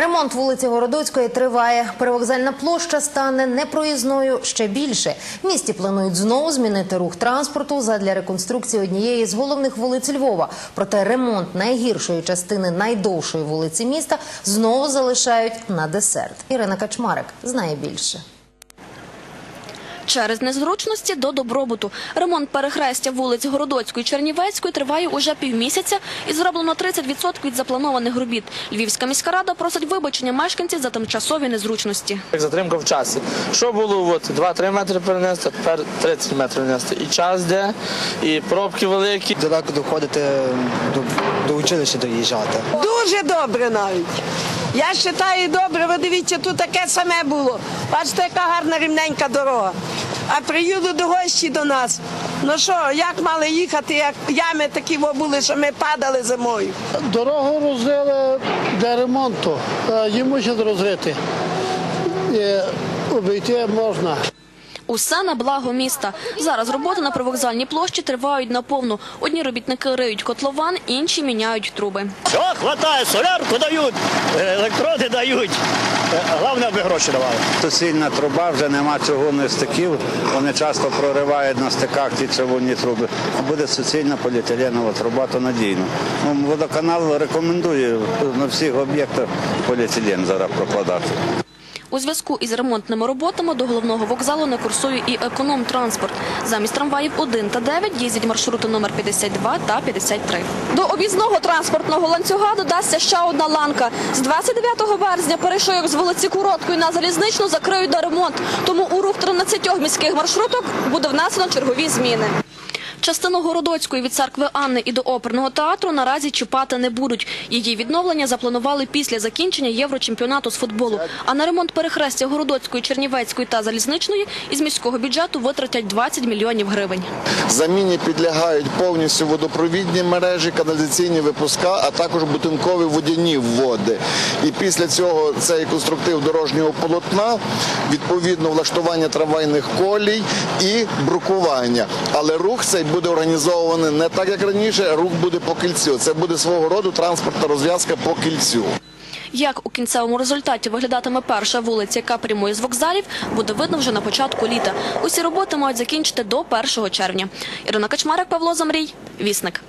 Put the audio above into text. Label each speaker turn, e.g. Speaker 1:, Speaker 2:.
Speaker 1: Ремонт вулиці Городоцької триває. Привокзальна площа стане непроїзною ще більше. В місті планують знову змінити рух транспорту задля реконструкції однієї з головних вулиць Львова. Проте ремонт найгіршої частини найдовшої вулиці міста знову залишають на десерт. Ірина Качмарик знає більше.
Speaker 2: Через незручності до добробуту. Ремонт перехрестя вулиць Городоцької і Чернівецької триває уже півмісяця і зроблено 30% від запланованих робіт. Львівська міська рада просить вибачення мешканців за тимчасові незручності.
Speaker 3: Затримка в часі. Що було от, 2-3 метри перенести, а тепер 30 метрів нести. І час де, і пробки великі.
Speaker 4: далеко доходити до, до училища доїжджати.
Speaker 5: Дуже добре навіть. Я вважаю добре, ви дивіться, тут таке саме було. Бачите, яка гарна рівненька дорога. А приїду до гості до нас. Ну що, як мали їхати, як ями такі були, що ми падали зимою.
Speaker 6: Дорогу розрили для ремонту. їм Її мусять розрити. І обійти можна.
Speaker 2: Усе на благо міста. Зараз роботи на привокзальній площі тривають наповну. Одні робітники риють котлован, інші міняють труби.
Speaker 7: Все, хватає, солярку дають, е, електроди дають. Е, Головне, аби гроші давали.
Speaker 8: Суцільна труба, вже нема чугунних стиків. Вони часто проривають на стиках ті чавунні труби. Буде суцільна поліетиленова труба, то надійно. Ну, водоканал рекомендує на всіх об'єктах поліетилен зараз прокладати.
Speaker 2: У зв'язку із ремонтними роботами до головного вокзалу не курсує і економ-транспорт. Замість трамваїв 1 та 9 їздять маршрути номер 52 та 53. До об'їзного транспортного ланцюга додасться ще одна ланка. З 29 березня перешийок з вулиці Короткої на залізничну закриють на ремонт. Тому у рух 13 міських маршруток буде внесено чергові зміни. Частину Городоцької від церкви Анни і до оперного театру наразі чіпати не будуть. Її відновлення запланували після закінчення єврочемпіонату з футболу. А на ремонт перехрестя Городоцької, Чернівецької та Залізничної із міського бюджету витратять 20 мільйонів гривень.
Speaker 9: Заміні підлягають повністю водопровідні мережі, каналізаційні випуска, а також будинкові водяні води. І після цього цей конструктив дорожнього полотна, відповідно влаштування трамвайних колій і брукування. Але рух цей буде організований не так, як раніше, рух буде по кільцю. Це буде свого роду транспортна розв'язка по кільцю.
Speaker 2: Як у кінцевому результаті виглядатиме перша вулиця, яка прямує з вокзалів, буде видно вже на початку літа. Усі роботи мають закінчити до 1 червня. Ірина Качмарик, Павло Замрій, Вісник.